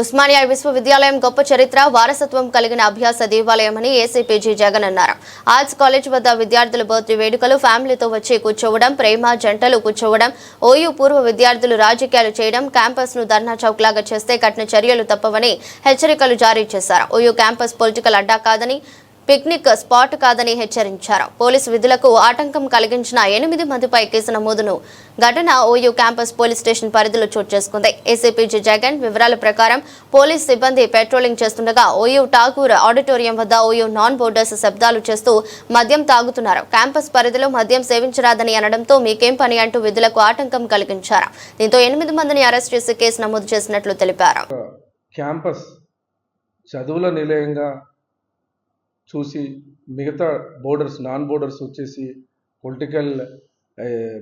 ఉస్మానియా విశ్వవిద్యాలయం గొప్ప చరిత్ర వారసత్వం కలిగిన అభ్యాస దేవాలయమని ఏసీపీజీ జగన్ అన్నారు. ఆర్ట్స్ కాలేజ్ వద్ద విద్యార్థుల బర్త్డే వేడుకలు ఫ్యామిలీతో వచ్చి కూర్చోవడం ప్రేమ జంటలు కూర్చోవడం ఓయూ పూర్వ విద్యార్థులు రాజకీయాలు చేయడం క్యాంపస్ను ధర్నా చౌక్ లాగా చేస్తే కఠిన చర్యలు తప్పవని హెచ్చరికలు జారీ చేశారు. ఓయూ క్యాంపస్ పొలిటికల్ అడ్డా కాదని పిక్నిక్ స్పాట్ కాదని హెచ్చరించారు. పోలీసు విధులకు ఆటంకం కలిగించిన ఎనిమిది మందిపై కేసు నమోదును ఘటన ఓయూ క్యాంపస్ పోలీస్ స్టేషన్ పరిధిలో చోటు చేసుకుంది. ఏసీపీజీ జగన్ వివరాల ప్రకారం పోలీస్ సిబ్బంది పెట్రోలింగ్ చేస్తుండగా ఓయూ ఠాగూర్ ఆడిటోరియం వద్ద ఓయూ నాన్ బోర్డర్స్ శబ్దాలు చేస్తూ మద్యం తాగుతున్నారు. క్యాంపస్ పరిధిలో మద్యం సేవించరాదని అనడంతో మీకేం పని అంటూ విధులకు ఆటంకం కలిగించారు. దీంతో ఎనిమిది మందిని అరెస్ట్ చేసి కేసు నమోదు చేసినట్లు తెలిపారు. క్యాంపస్ చదువుల నిలయంగా చూసి మిగతా బోర్డర్స్ నాన్ బోర్డర్స్ వచ్చేసి పొలిటికల్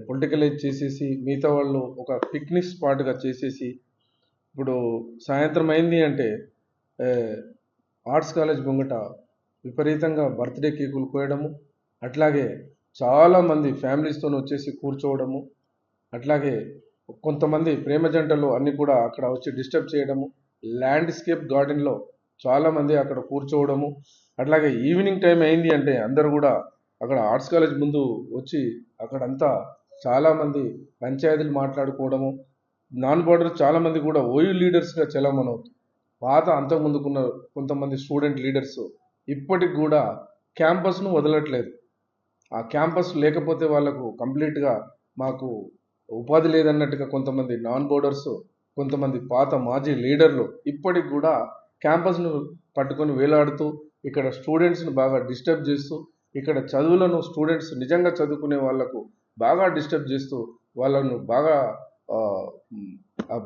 పొలిటికలైజ్ చేసేసి మిగతా వాళ్ళు ఒక పిక్నిక్ స్పాట్గా చేసేసి ఇప్పుడు సాయంత్రం అయింది అంటే ఆర్ట్స్ కాలేజ్ ముంగట విపరీతంగా బర్త్డే కేకులు కోయడము అట్లాగే చాలామంది ఫ్యామిలీస్తో వచ్చేసి కూర్చోవడము అట్లాగే కొంతమంది ప్రేమ జంటలు అన్ని కూడా అక్కడ వచ్చి డిస్టర్బ్ చేయడము ల్యాండ్స్కేప్ గార్డెన్లో చాలామంది అక్కడ కూర్చోవడము అట్లాగే ఈవినింగ్ టైం అయింది అంటే అందరూ కూడా అక్కడ ఆర్ట్స్ కాలేజ్ ముందు వచ్చి అక్కడంతా చాలామంది పంచాయతీలు మాట్లాడుకోవడము నాన్ బోర్డర్ చాలామంది కూడా ఓయూ లీడర్స్గా చలమనవుతుంది పాత అంతకుముందుకున్న కొంతమంది స్టూడెంట్ లీడర్స్ ఇప్పటికి కూడా క్యాంపస్ను వదలట్లేదు. ఆ క్యాంపస్ లేకపోతే వాళ్ళకు కంప్లీట్గా మాకు ఉపాధి లేదన్నట్టుగా కొంతమంది నాన్ బోర్డర్స్ కొంతమంది పాత మాజీ లీడర్లు ఇప్పటికి కూడా క్యాంపస్ను పట్టుకొని వేలాడుతూ ఇక్కడ స్టూడెంట్స్ని బాగా డిస్టర్బ్ చేస్తూ ఇక్కడ చదువులను స్టూడెంట్స్ నిజంగా చదువుకునే వాళ్ళకు బాగా డిస్టర్బ్ చేస్తూ వాళ్ళను బాగా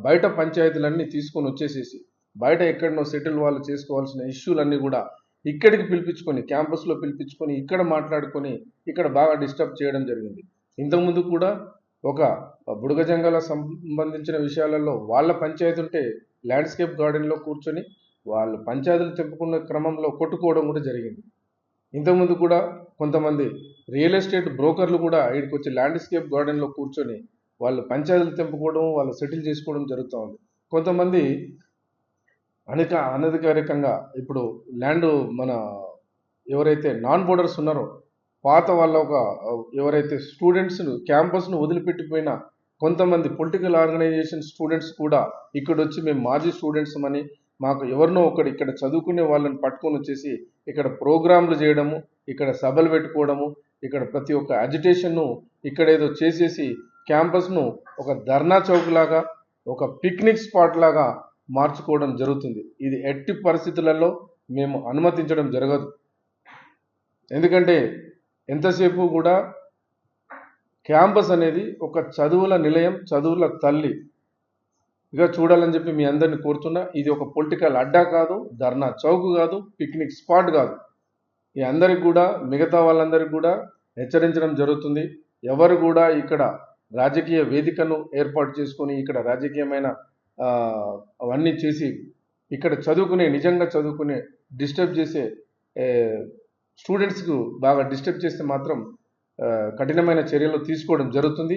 బయట పంచాయతీలన్నీ తీసుకొని వచ్చేసేసి బయట ఎక్కడనో సెటిల్ వాళ్ళు చేసుకోవాల్సిన ఇష్యూలన్నీ కూడా ఇక్కడికి పిలిపించుకొని క్యాంపస్లో పిలిపించుకొని ఇక్కడ మాట్లాడుకొని ఇక్కడ బాగా డిస్టర్బ్ చేయడం జరిగింది. ఇంతకుముందు కూడా ఒక బుడగజంగాల సంబంధించిన విషయాలలో వాళ్ళ పంచాయతీ ఉంటే ల్యాండ్స్కేప్ గార్డెన్లో కూర్చొని వాళ్ళు పంచాయతీలు తెంపుకున్న క్రమంలో కొట్టుకోవడం కూడా జరిగింది. ఇంతకుముందు కూడా కొంతమంది రియల్ ఎస్టేట్ బ్రోకర్లు కూడా ఇక్కడికి వచ్చి ల్యాండ్స్కేప్ గార్డెన్లో కూర్చొని వాళ్ళు పంచాయతీలు తెంపుకోవడం వాళ్ళు సెటిల్ చేసుకోవడం జరుగుతూ ఉంది కొంతమంది అనేక అనధికారికంగా ఇప్పుడు ల్యాండ్ మన ఎవరైతే నాన్ బోర్డర్స్ ఉన్నారో పాత వాళ్ళ ఒక ఎవరైతే స్టూడెంట్స్ను క్యాంపస్ను వదిలిపెట్టిపోయిన కొంతమంది పొలిటికల్ ఆర్గనైజేషన్ స్టూడెంట్స్ కూడా ఇక్కడ వచ్చి మేము మాజీ స్టూడెంట్స్ అని మాకు ఎవరినో ఒకటి ఇక్కడ చదువుకునే వాళ్ళని పట్టుకొని వచ్చేసి ఇక్కడ ప్రోగ్రాంలు చేయడము ఇక్కడ సభలు పెట్టుకోవడము ఇక్కడ ప్రతి ఒక్క అజిటేషన్ను ఇక్కడ ఏదో చేసేసి క్యాంపస్ను ఒక ధర్నా చౌక్ లాగా ఒక పిక్నిక్ స్పాట్ లాగా మార్చుకోవడం జరుగుతుంది. ఇది ఎట్టి పరిస్థితులలో మేము అనుమతించడం జరగదు. ఎందుకంటే ఎంతసేపు కూడా క్యాంపస్ అనేది ఒక చదువుల నిలయం చదువుల తల్లి ఇక చూడాలని చెప్పి మీ అందరిని కోరుతున్నా ఇది ఒక పొలిటికల్ అడ్డా కాదు ధర్నా చౌక్ కాదు పిక్నిక్ స్పాట్ కాదు. ఈ అందరికి కూడా మిగతా వాళ్ళందరికీ కూడా హెచ్చరించడం జరుగుతుంది. ఎవరు కూడా ఇక్కడ రాజకీయ వేదికను ఏర్పాటు చేసుకొని ఇక్కడ రాజకీయమైన అవన్నీ చేసి ఇక్కడ చదువుకునే నిజంగా చదువుకునే డిస్టర్బ్ చేసే స్టూడెంట్స్కు బాగా డిస్టర్బ్ చేస్తే మాత్రం కఠినమైన చర్యలు తీసుకోవడం జరుగుతుంది.